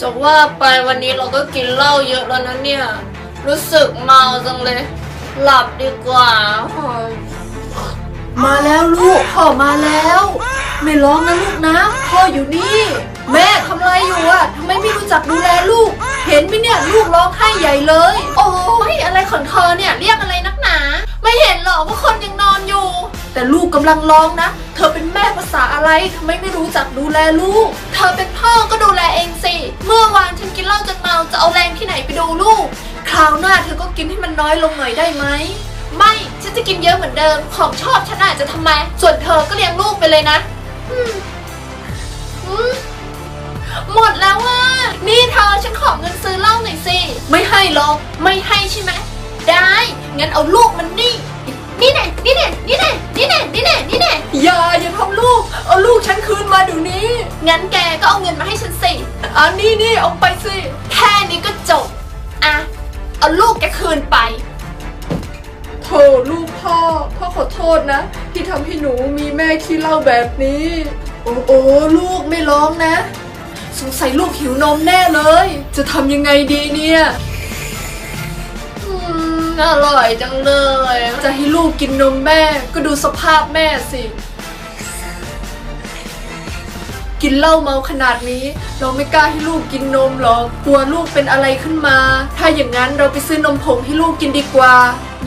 จะว่าไปวันนี้เราก็กินเหล้าเยอะแล้วนะเนี่ย รู้สึกเมาจังเลย หลับดีกว่า มาแล้วลูกพ่อมาแล้ว ไม่ร้องนะลูกนะพ่ออยู่นี่ แม่ทำอะไรอยู่อะทำไมไม่รู้จักดูแลลูก เห็นไหมเนี่ยลูกร้องไห้ใหญ่เลย โอ้ยอะไรของเธอเนี่ยเรียกอะไรนักหนา ไม่เห็นหรอว่าคนยังนอนอยู่ แต่ลูกกำลังร้องนะ เธอเป็นแม่ภาษาอะไรทำไมไม่รู้จักดูแลลูก เธอเป็นพ่อก็ดูแลเองสิ เมื่อวานฉันกินเหล้าจนเมาจะเอาแรงที่ไหนไปดูลูก คราวหน้าเธอก็กินให้มันน้อยลงหน่อยได้ไหม ไม่ ฉันจะกินเยอะเหมือนเดิม ของชอบฉันอาจจะทำไม ส่วนเธอก็เลี้ยงลูกไปเลยนะอืมอืมหมดแล้วว่า นี่เธอฉันขอเงินซื้อเหล้าหน่อยสิ ไม่ให้หรอก ไม่ให้ใช่ไหม ได้ งั้นเอาลูกมันนี่นี่ งั้นแกก็เอาเงินมาให้ฉันสิอันนี้นี่เอาไปสิ แค่นี้ก็จบ อะ เอาลูกแกคืนไปโถลูกพ่อ พ่อขอโทษนะ ที่ทำให้หนูมีแม่ขี้เหล้าแบบนี้ โอ้โอ้ลูกไม่ร้องนะ สงสัยลูกหิวนมแน่เลย จะทำยังไงดีเนี่ยอืมอร่อยจังเลย จะให้ลูกกินนมแม่ก็ดูสภาพแม่สิ กินเหล้าเมาขนาดนี้ เราไม่กล้าให้ลูกกินนมหรอกกลัวลูกเป็นอะไรขึ้นมา ถ้าอย่างนั้นเราไปซื้อนมผงให้ลูกกินดีกว่า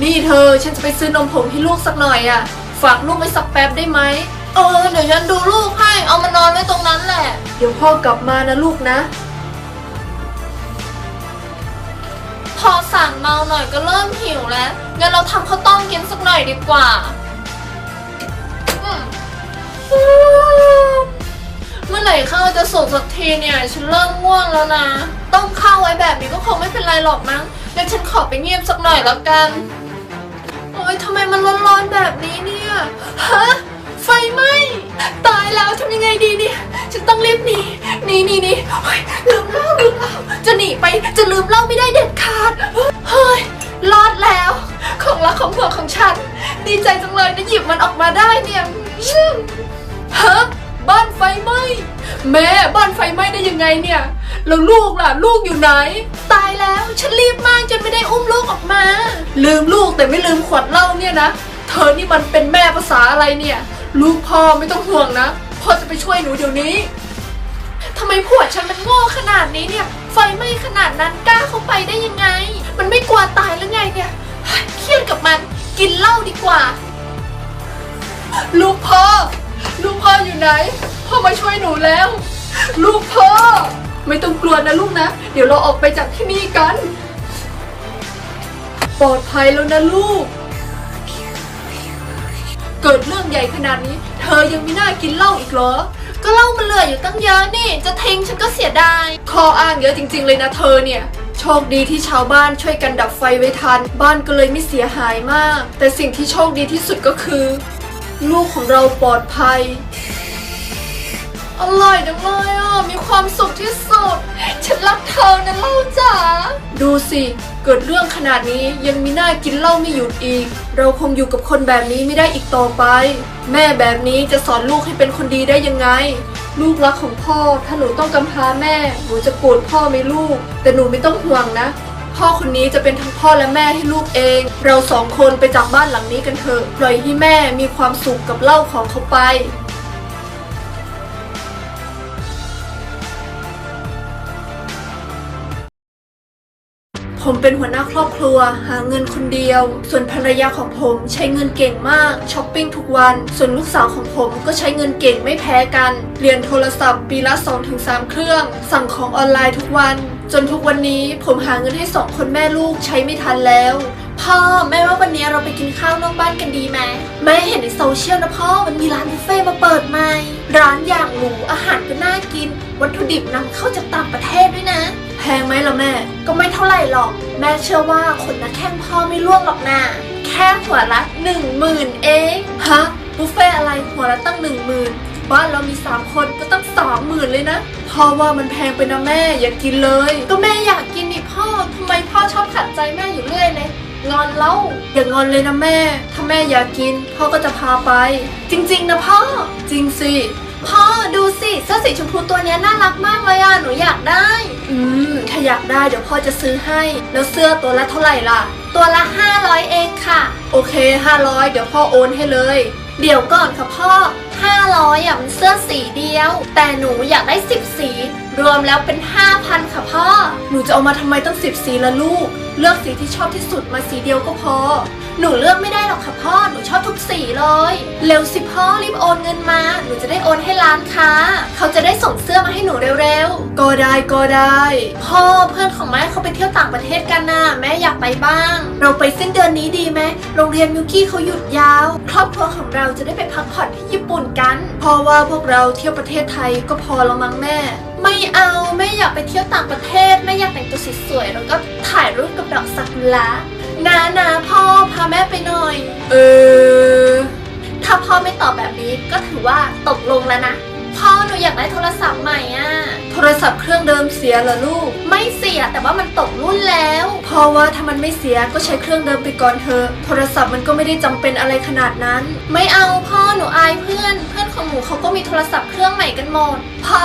นี่เธอฉันจะไปซื้อนมผงให้ลูกสักหน่อยอะ่ะ ฝากลูกไว้สักแป๊บได้ไหมเออเดี๋ยวฉันดูลูกให้เอามานอนไว้ตรงนั้นแหละ เดี๋ยวพ่อกลับมานะลูกนะ พอสั่งเมาหน่อยก็เริ่มหิวแล้วงั้นเราทำข้าวต้มกินสักหน่อยดีกว่าอืม เมื่อไหร่ข้าวจะสุกสักทีเนี่ย ฉันเริ่มง่วงแล้วนะ ต้มข้าวไว้แบบนี้ก็คงไม่เป็นไรหรอกมั้งงั้นฉันขอไปเงียบสักหน่อยแล้วกัน โอ๊ยทำไมมันร้อนๆแบบนี้เนี่ย ฮะ ไฟไหม้ ตายแล้วทำยังไงดีเนี่ย ฉันต้องรีบหนีหนีหนีหนีเฮ้ยลืมเล้าลืมเล้าจะหนีไปจะลืมเล้าไม่ได้เด็ดขาด เฮ้ย รอดแล้ว ของรักของห่วงของฉัน ดีใจจังเลยนะหยิบมันออกมาได้เนี่ยอืมฮะ บ้านไฟไหม้แม่บ้านไฟไหม้ได้ยังไงเนี่ยแล้วลูกล่ะ ลูกอยู่ไหน ตายแล้วฉันรีบมากจนไม่ได้อุ้มลูกออกมา ลืมลูกแต่ไม่ลืมขวดเหล้าเนี่ยนะ เธอนี่มันเป็นแม่ภาษาอะไรเนี่ย ลูกพ่อไม่ต้องห่วงนะพ่อจะไปช่วยหนูเดี๋ยวนี้ทำไมผัวฉันมันโง่ขนาดนี้เนี่ย ไฟไหม้ขนาดนั้นกล้าเข้าไปได้ยังไง มันไม่กลัวตายหรือไงเนี่ยเฮ้ยเครียดกับมันกินเหล้าดีกว่า ลูกพ่อ ลูกพ่ออยู่ไหน พ่อมาช่วยหนูแล้ว ลูกพ่อ ไม่ต้องกลัวนะลูกนะ เดี๋ยวเราออกไปจากที่นี่กัน ปลอดภัยแล้วนะลูก เกิดเรื่องใหญ่ขนาดนี้ เธอยังไม่น่ากินเหล้าอีกเหรอ ก็เหล้ามันเหลืออยู่ตั้งเยอะนี่ จะทิ้งฉันก็เสียดายข้ออ้างเยอะจริง ๆ เลยนะเธอเนี่ย โชคดีที่ชาวบ้านช่วยกันดับไฟไว้ทัน บ้านก็เลยไม่เสียหายมาก แต่สิ่งที่โชคดีที่สุดก็คือ ลูกของเราปลอดภัย อร่อยจังเลยอะ มีความสุขที่สุด ฉันรักเธอนะเล้าจ๋า ดูสิ เกิดเรื่องขนาดนี้ยังมีหน้ากินเหล้าไม่หยุดอีก เราคงอยู่กับคนแบบนี้ไม่ได้อีกต่อไป แม่แบบนี้จะสอนลูกให้เป็นคนดีได้ยังไง ลูกรักของพ่อ ถ้าหนูต้องกำพร้าแม่ หนูจะโกรธพ่อไหมลูก แต่หนูไม่ต้องห่วงนะ พ่อคนนี้จะเป็นทั้งพ่อและแม่ให้ลูกเอง เราสองคนไปจากบ้านหลังนี้กันเถอะ ปล่อยให้แม่มีความสุขกับเหล้าของเขาไป ผมเป็นหัวหน้าครอบครัว หาเงินคนเดียว ส่วนภรรยาของผมใช้เงินเก่งมากช้อปปิ้งทุกวัน ส่วนลูกสาวของผมก็ใช้เงินเก่งไม่แพ้กัน เรียนโทรศัพท์ปีละ 2-3 เครื่อง สั่งของออนไลน์ทุกวัน จนทุกวันนี้ผมหาเงินให้สองคนแม่ลูกใช้ไม่ทันแล้วพ่อแม่ว่าวันนี้เราไปกินข้าวนอกบ้านกันดีไหมแม่เห็นในโซเชียลนะพ่อมันมีร้านบุฟเฟ่มาเปิดใหม่ ร้านอย่างหรูอาหารก็น่ากิน วัตถุดิบนำเข้าจากต่างประเทศด้วยนะ แพงไหมล่ะแม่ ก็ไม่เท่าไหร่หรอก แม่เชื่อว่าคนนักแข้งพ่อไม่ล่วงหรอกนะแค่หัวละหนึ่งหมื่นเองฮะบุฟเฟ่อะไรหัวละตั้งหนึ่งหมื่นบ้านเรามีสามคนก็ตั้งสามหมื่นเลยนะพ่อว่ามันแพงไปนะแม่อย่ากกินเลย ก็แม่อยากกินนี่พ่อทำไมพ่อชอบขัดใจแม่อยู่เรื่อยเลยงอนเล่าอย่างอนเลยนะแม่ ถ้าแม่อยากกิน พ่อก็จะพาไป จริง ๆ นะพ่อ จริงสิ พ่อดูสิเสื้อสีชมพูตัวเนี้ยน่ารักมากเลยอะหนูอยากได้ อืม ถ้าอยากได้เดี๋ยวพ่อจะซื้อให้ แล้วเสื้อตัวละเท่าไหร่ล่ะ ตัวละ 500 เองค่ะ โอเค 500 เดี๋ยวพ่อโอนให้เลย เดี๋ยวก่อนค่ะพ่อ 500อะมันเสื้อสีเดียว แต่หนูอยากได้ 10 สีรวมแล้วเป็น 5,000 ค่ะพ่อ หนูจะเอามาทำไมตั้งสิบสีละลูก เลือกสีที่ชอบที่สุดมาสีเดียวก็พอ หนูเลือกไม่ได้หรอกค่ะพ่อ หนูชอบทุกสีเลย เร็วสิพ่อรีบโอนเงินมา หนูจะได้โอนให้ร้านค้า เขาจะได้ส่งเสื้อมาให้หนูเร็วก็ได้ก็ได้ๆพ่อเพื่อนของแม่เขาไปเที่ยวต่างประเทศกันนะแม่อยากไปบ้าง เราไปสิ้นเดือนนี้ดีไหมโรงเรียนมิวกี้เขาหยุดยาว ครอบครัวของเราจะได้ไปพักผ่อนที่ญี่ปุ่นกันเพราะว่าพวกเราเที่ยวประเทศไทยก็พอแล้วมั้งแม่ ไม่เอาแม่อยากไปเที่ยวต่างประเทศแม่อยากแต่งตัวสวยๆแล้วก็ถ่ายรูปกับดอกซากุระนะนะพ่อพาแม่ไปหน่อย เออ ถ้าพ่อไม่ตอบแบบนี้ก็ถือว่าตกลงแล้วนะ พ่อหนูอยากได้โทรศัพท์ใหม่อะ โทรศัพท์เครื่องเดิมเสียเหรอลูก ไม่เสียแต่ว่ามันตกรุ่นแล้วเพราะว่าถ้ามันไม่เสียก็ใช้เครื่องเดิมไปก่อนเถอะโทรศัพท์มันก็ไม่ได้จำเป็นอะไรขนาดนั้น ไม่เอาพ่อหนูอายเพื่อน เพื่อนของหนูเขาก็มีโทรศัพท์เครื่องใหม่กันหมดพ่อ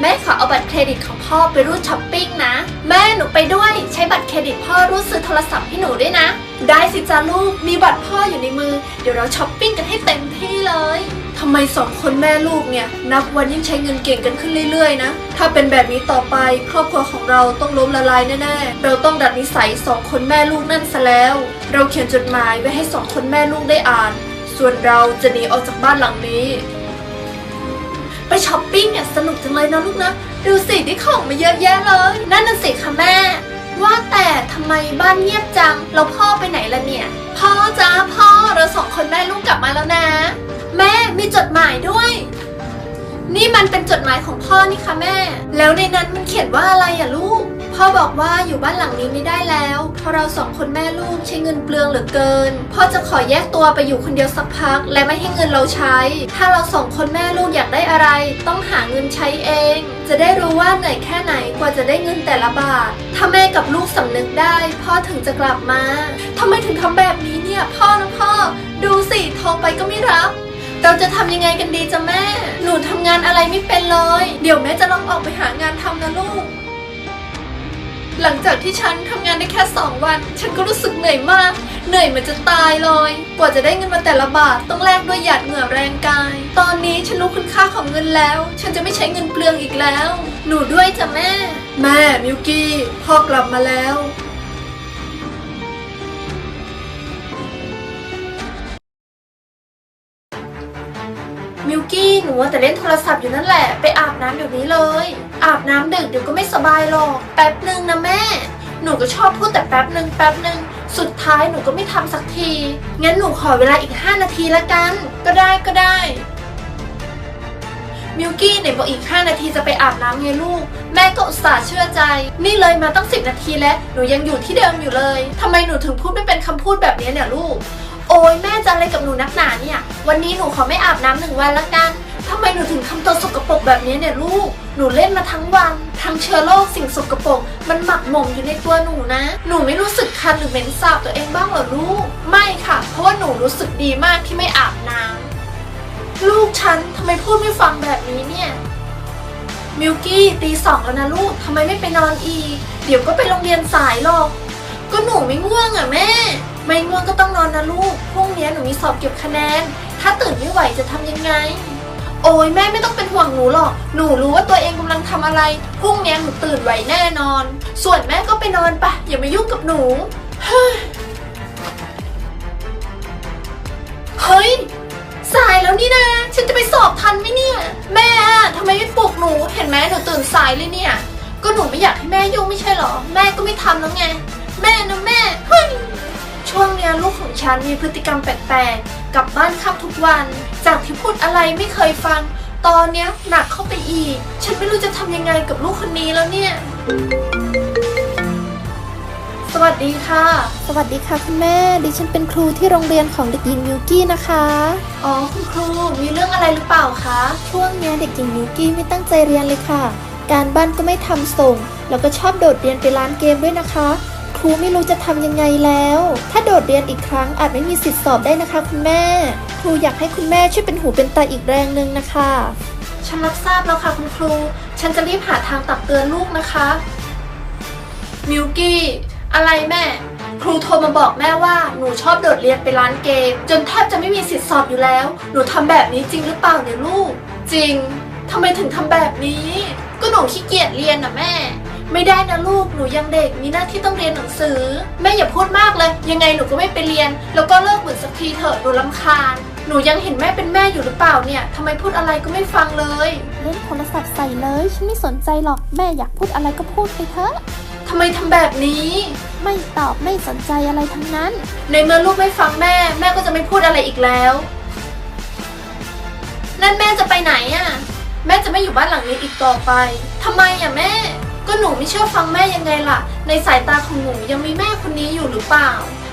แม่ขอเอาบัตรเครดิตของพ่อไปรูดช้อปปิ้งนะ แม่หนูไปด้วยใช้บัตรเครดิตพ่อรูดซื้อโทรศัพท์ให้หนูด้วยนะ ได้สิจ้าลูกมีบัตรพ่ออยู่ในมือ เดี๋ยวเราช้อปปิ้งกันให้เต็มที่เลย ทำไมสองคนแม่ลูกเนี่ยนับวันยิ่งใช้เงินเก่งกันขึ้นเรื่อยๆนะ ถ้าเป็นแบบนี้ต่อไป ครอบครัวของเราต้องล้มละลายแน่ๆ เราต้องดัดนิสัยสองคนแม่ลูกนั่นซะแล้ว เราเขียนจดหมายไว้ให้สองคนแม่ลูกได้อ่าน ส่วนเราจะหนีออกจากบ้านหลังนี้ ไปช้อปปิ้งเนี่ยสนุกจังเลยนะลูกนะ ดูสิได้ของมาเยอะแยะเลย นั่นน่ะสิค่ะแม่ ว่าแต่ทำไมบ้านเงียบจังแล้วพ่อไปไหนละเนี่ย พ่อจ้าพ่อเราสองคนแม่ลูกกลับมาแล้วนะ แม่มีจดหมายด้วย นี่มันเป็นจดหมายของพ่อนี่ค่ะแม่ แล้วในนั้นมันเขียนว่าอะไรอะลูก พ่อบอกว่าอยู่บ้านหลังนี้ไม่ได้แล้วเพราะเราสองคนแม่ลูกใช้เงินเปลืองเหลือเกิน พ่อจะขอแยกตัวไปอยู่คนเดียวสักพัก และไม่ให้เงินเราใช้ ถ้าเราสองคนแม่ลูกอยากได้อะไร ต้องหาเงินใช้เอง จะได้รู้ว่าเหนื่อยแค่ไหนกว่าจะได้เงินแต่ละบาท ถ้าแม่กับลูกสำนึกได้ พ่อถึงจะกลับมาทำไมถึงทำแบบนี้เนี่ยพ่อนะพ่อ ดูสิโทรไปก็ไม่รับ เราจะทำยังไงกันดีจ้ะแม่ หนูทำงานอะไรไม่เป็นเลย เดี๋ยวแม่จะลองออกไปหางานทำนะลูก หลังจากที่ฉันทำงานได้แค่ 2 วัน ฉันก็รู้สึกเหนื่อยมาก เหนื่อยเหมือนจะตายเลย กว่าจะได้เงินมาแต่ละบาทต้องแลกด้วยหยาดเหงื่อแรงกาย ตอนนี้ฉันรู้คุณค่าของเงินแล้ว ฉันจะไม่ใช้เงินเปลืองอีกแล้ว หนูด้วยจ้ะแม่ แม่มิวกี้พ่อกลับมาแล้ว หนูว่าแต่เล่นโทรศัพท์อยู่นั่นแหละ ไปอาบน้ำเดี๋ยวนี้เลย อาบน้ำดึกเดี๋ยวก็ไม่สบายหรอก แป๊บหนึ่งนะแม่ หนูก็ชอบพูดแต่แป๊บหนึ่งแป๊บหนึ่งสุดท้ายหนูก็ไม่ทำสักที งั้นหนูขอเวลาอีก 5 นาทีละกัน ก็ได้ก็ได้มิวกี้ไหนบอกอีก 5 นาทีจะไปอาบน้ำไงลูก แม่ก็อุตส่าห์เชื่อใจ นี่เลยมาตั้ง 10 นาทีแล้ว หนูยังอยู่ที่เดิมอยู่เลยทำไมหนูถึงพูดไม่เป็นคำพูดแบบนี้เนี่ยลูก โอ้ยแม่จะอะไรกับหนูนักหนาเนี่ย วันนี้หนูขอไม่อาบน้ำหนึ่งวันละกัน ทำไมหนูถึงทำตัวสกปรกแบบนี้เนี่ยลูก หนูเล่นมาทั้งวัน ทั้งเชื้อโรคสิ่งสกปรกมันหมักหมมอยู่ในตัวหนูนะ หนูไม่รู้สึกคันหรือเหม็นสาบตัวเองบ้างเหรอลูก ไม่ค่ะ เพราะว่าหนูรู้สึกดีมากที่ไม่อาบน้ำลูกฉันทำไมพูดไม่ฟังแบบนี้เนี่ยมิวกี้ตีสองแล้วนะลูกทำไมไม่ไปนอนอีก เดี๋ยวก็ไปโรงเรียนสายหรอก ก็หนูไม่ง่วงอะแม่ ไม่ง่วงก็ต้องนอนนะลูกพรุ่งนี้หนูมีสอบเก็บคะแนน ถ้าตื่นไม่ไหวจะทำยังไง โอ้ยแม่ไม่ต้องเป็นห่วงหนูหรอก หนูรู้ว่าตัวเองกำลังทำอะไร พรุ่งนี้หนูตื่นไหวแน่นอน ส่วนแม่ก็ไปนอนปะอย่ามายุ่งกับหนู เฮ้ย สายแล้วนี่นะ ฉันจะไปสอบทันไหมเนี่ย แม่ทำไมไม่ปลุกหนู เห็นไหมหนูตื่นสายเลยเนี่ย ก็หนูไม่อยากให้แม่ยุ่งไม่ใช่หรอ แม่ก็ไม่ทำแล้วไง แม่นะแม่ เฮ้ย ช่วงเนี้ยลูกของฉันมีพฤติกรรมแปลกๆ กลับบ้านค่ำทุกวัน จากที่พูดอะไรไม่เคยฟัง ตอนเนี้ยหนักเข้าไปอีก ฉันไม่รู้จะทำยังไงกับลูกคนนี้แล้วเนี่ย สวัสดีค่ะ สวัสดีค่ะคุณแม่ ดิฉันเป็นครูที่โรงเรียนของเด็กหญิงมิวกี้นะคะ อ๋อคุณครู มีเรื่องอะไรหรือเปล่าคะ ช่วงเนี้ยเด็กหญิงมิวกี้ไม่ตั้งใจเรียนเลยค่ะ การบ้านก็ไม่ทำส่ง แล้วก็ชอบโดดเรียนไปร้านเกมด้วยนะคะ ครูไม่รู้จะทำยังไงแล้ว ถ้าโดดเรียนอีกครั้งอาจไม่มีสิทธิสอบได้นะคะ คุณแม่ ครูอยากให้คุณแม่ช่วยเป็นหูเป็นตาอีกแรงหนึ่งนะคะ ฉันรับทราบแล้วค่ะคุณครู ฉันจะรีบหาทางตักเตือนลูกนะคะ มิวกี้ อะไรแม่ ครูโทรมาบอกแม่ว่าหนูชอบโดดเรียนไปร้านเกม จนแทบจะไม่มีสิทธิสอบอยู่แล้ว หนูทำแบบนี้จริงหรือเปล่าเนี่ยลูก จริงทำไมถึงทำแบบนี้ ก็หนูขี้เกียจเรียนน่ะแม่ ไม่ได้นะลูกหนูยังเด็กมีหน้าที่ต้องเรียนหนังสือ แม่อย่าพูดมากเลย ยังไงหนูก็ไม่ไปเรียน แล้วก็เลิกบ่นสักทีเถอะหนูลำคาญ หนูยังเห็นแม่เป็นแม่อยู่หรือเปล่าเนี่ยทำไมพูดอะไรก็ไม่ฟังเลยเล่นโทรศัพท์ใส่เลย ฉันไม่สนใจหรอกแม่อยากพูดอะไรก็พูดไปเถอะ ทำไมทำแบบนี้ ไม่ตอบไม่สนใจอะไรทั้งนั้น ในเมื่อลูกไม่ฟังแม่ แม่ก็จะไม่พูดอะไรอีกแล้ว นั่นแม่จะไปไหนอะ่ะ แม่จะไม่อยู่บ้านหลังนี้อีกต่อไปทำไมอะแม่ ก็หนูไม่เชื่อฟังแม่ยังไงล่ะ ในสายตาของหนูยังมีแม่คนนี้อยู่หรือเปล่า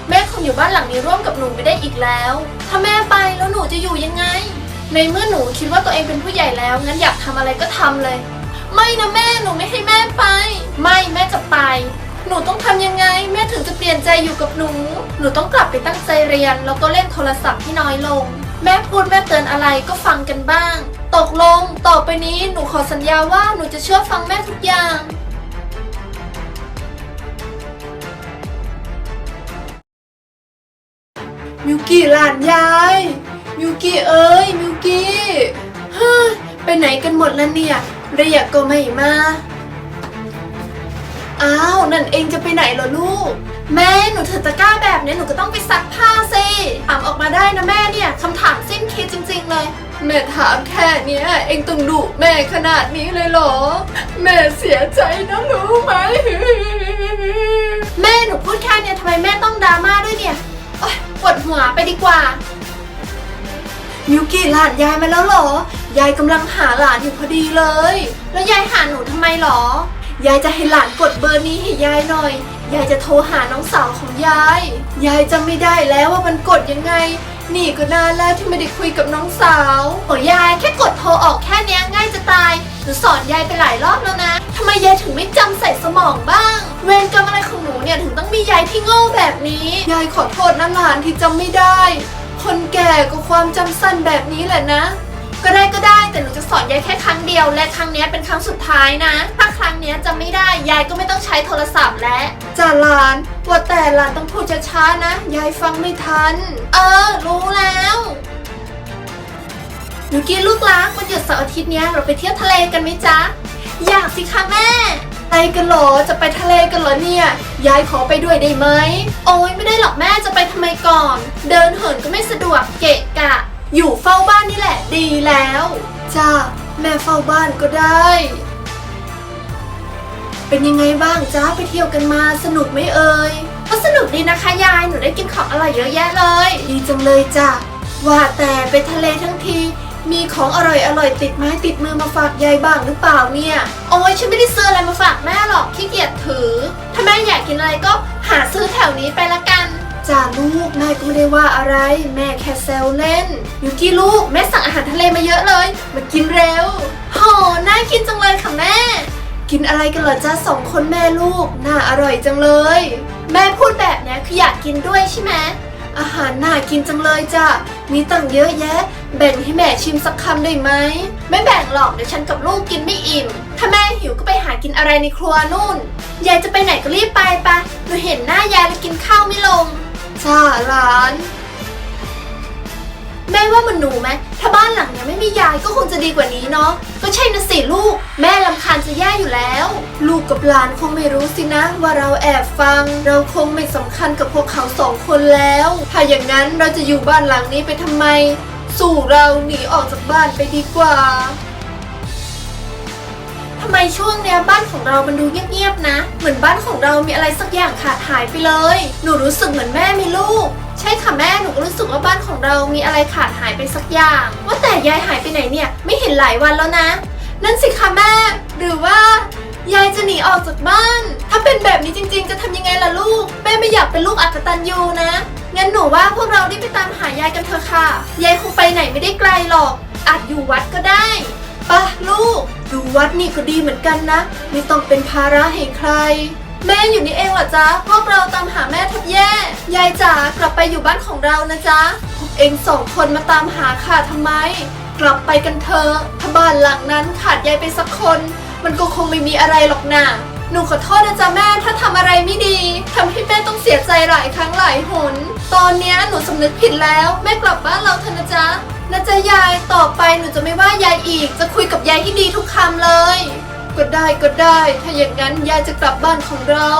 แม่คงอยู่บ้านหลังนี้ร่วมกับหนูไม่ได้อีกแล้ว ถ้าแม่ไปแล้วหนูจะอยู่ยังไง ในเมื่อหนูคิดว่าตัวเองเป็นผู้ใหญ่แล้วงั้นอยากทำอะไรก็ทำเลย ไม่นะแม่หนูไม่ให้แม่ไป ไม่แม่จะไป หนูต้องทำยังไง แม่ถึงจะเปลี่ยนใจอยู่กับหนู หนูต้องกลับไปตั้งใจเรียนแล้วก็เล่นโทรศัพท์ให้น้อยลง แม่พูดแม่เตือนอะไรก็ฟังกันบ้าง ตกลงต่อไปนี้หนูขอสัญญาว่าหนูจะเชื่อฟังแม่ทุกอย่าง มิวกี้หลานยายมิวกี้เอ้ยมิวกี้เฮ้ยไปไหนกันหมดแล้วเนี่ยเรียกก็ไม่มาอ้าวนั่นเองจะไปไหนเหรอลูก แม่หนูถือตะกร้าแบบนี้หนูก็ต้องไปซักผ้าสิถามออกมาได้นะแม่เนี่ยคำถามสิ้นคิดจริง ๆ เลย แม่ถามแค่เนี้ย เองต้องดุแม่ขนาดนี้เลยเหรอ แม่เสียใจนะรู้ไหม แม่หนูพูดแค่เนี้ยทำไมแม่ต้องดราม่าด้วยเนี่ยโอ๊ย ปวดหัวไปดีกว่า มิวกี้หลานยายมาแล้วเหรอ ยายกำลังหาหลานอยู่พอดีเลย แล้วยายหาหนูทำไมหรอ ยายจะให้หลานกดเบอร์นี้ให้ยายหน่อย ยายจะโทรหาน้องสาวของยาย ยายจำไม่ได้แล้วว่ามันกดยังไง นี่ก็นานแล้วที่ไม่ได้คุยกับน้องสาวโอ้ยายแค่กดโทรออกแค่เนี้ยง่ายจะตาย หนูสอนยายไปหลายรอบแล้วนะ ทำไมยายถึงไม่จำใส่สมองบ้าง เวรกรรมอะไรของหนูเนี่ยถึงต้องมียายที่โง่แบบนี้ ยายขอโทษนะหลานที่จำไม่ได้ คนแก่ก็ความจำสั้นแบบนี้แหละนะ ก็ได้ก็ได้แต่หนูจะสอนยายแค่ครั้งเดียว และครั้งเนี้ยเป็นครั้งสุดท้ายนะ ถ้าครั้งเนี้ยจำไม่ได้ยายก็ไม่ต้องใช้โทรศัพท์แล้ว จ่าหลานว่าแต่หลานต้องพูดช้าๆนะ ยายฟังไม่ทัน เออ รู้แล้วหนูกินลูกรักวันหยุดเสาร์อาทิตย์เนี้ยเราไปเที่ยวทะเลกันไหมจ๊ะ อยากสิคะแม่ ไปกันเหรอ จะไปทะเลกันเหรอเนี่ย ยายขอไปด้วยได้ไหม โอ้ยไม่ได้หรอกแม่จะไปทำไมก่อน เดินเหินก็ไม่สะดวกเกะกะ อยู่เฝ้าบ้านนี่แหละดีแล้ว จ้าแม่เฝ้าบ้านก็ได้ เป็นยังไงบ้างจ้าไปเที่ยวกันมาสนุกไหมเอ่ย ก็สนุกดีนะคะยาย หนูได้กินของอร่อยเยอะแยะเลย ดีจังเลยจ้ะว่าแต่ไปทะเลทั้งที มีของอร่อยอร่อยๆติดไม้ติดมือมาฝากยายบ้างหรือเปล่าเนี่ย โอ้ยฉันไม่ได้ซื้ออะไรมาฝากแม่หรอกขี้เกียจถือ ถ้าแม่อยากกินอะไรก็หาซื้อแถวนี้ไปละกันจ้าลูกแม่ก็ไม่ได้ว่าอะไร แม่แค่แซวเล่นยูกี้ลูกแม่สั่งอาหารทะเลมาเยอะเลย มากินเร็วโหน่ากินจังเลยค่ะแม่ กินอะไรกันเหรอจ้าสองคนแม่ลูก น่าอร่อยจังเลย แม่พูดแบบเนี้ยคืออยากกินด้วยใช่ไหม อาหารน่ากินจังเลยจ้ะ มีตังเยอะแยะ แบ่งให้แม่ชิมสักคำได้ไหม ไม่แบ่งหรอกเดี๋ยวฉันกับลูกกินไม่อิ่ม ถ้าแม่หิวก็ไปหากินอะไรในครัวนู่น ยายจะไปไหนก็รีบไปปะหนูเห็นหน้ายายแล้วกินข้าวไม่ลง จ้าหลาน แม่ว่ามันหนูไหมถ้าบ้านหลังเนี้ยไม่มียายก็คงจะดีกว่านี้เนาะก็ใช่นะสิลูก แม่ลำคาญจะแย่อยู่แล้ว ลูกกับหลานคงไม่รู้สินะ ว่าเราแอบฟัง เราคงไม่สำคัญกับพวกเขาสองคนแล้ว ถ้าอย่างนั้นเราจะอยู่บ้านหลังนี้ไปทำไม สู่เราหนีออกจากบ้านไปดีกว่าทำไมช่วงเนี้ยบ้านของเรามันดูเงียบๆนะ เหมือนบ้านของเรามีอะไรสักอย่างขาดหายไปเลย หนูรู้สึกเหมือนแม่มีลูก ใช่ค่ะแม่หนูก็รู้สึกว่าบ้านของเรามีอะไรขาดหายไปสักอย่าง ว่าแต่ยายหายไปไหนเนี่ย ไม่เห็นหลายวันแล้วนะ นั่นสิคะแม่ หรือว่ายายจะหนีออกจากบ้าน ถ้าเป็นแบบนี้จริง ๆ จะทำยังไงล่ะลูก แม่ไม่อยากเป็นลูกอักตันยูนะ งั้นหนูว่าพวกเรารีบไปตามหายายกันเถอะค่ะ ยายคงไปไหนไม่ได้ไกลหรอก อาจอยู่วัดก็ได้ปะลูก ดูวัดนี่ก็ดีเหมือนกันนะ ไม่ต้องเป็นภาระให้ใคร แม่อยู่นี่เองเหรอจ๊ะ พวกเราตามหาแม่แทบแย่ ยายจ๋ากลับไปอยู่บ้านของเรานะจ๊ะ พวกเองสองคนมาตามหาข้าทำไม กลับไปกันเถอะถ้าบ้านหลังนั้นขาดยายไปสักคน มันก็คงไม่มีอะไรหรอกนะหนูขอโทษนะจ๊ะแม่ถ้าทำอะไรไม่ดีทำให้แม่ต้องเสียใจหลายครั้งหลายหน ตอนเนี้ยหนูสำนึกผิดแล้ว แม่กลับบ้านเราเถอะนะจ๊ะนะจ๊ะยายต่อไปหนูจะไม่ว่ายายอีก จะคุยกับยายให้ดีทุกคำเลย ก็ได้ก็ได้ ถ้าอย่างนั้นยายจะกลับบ้านของเรา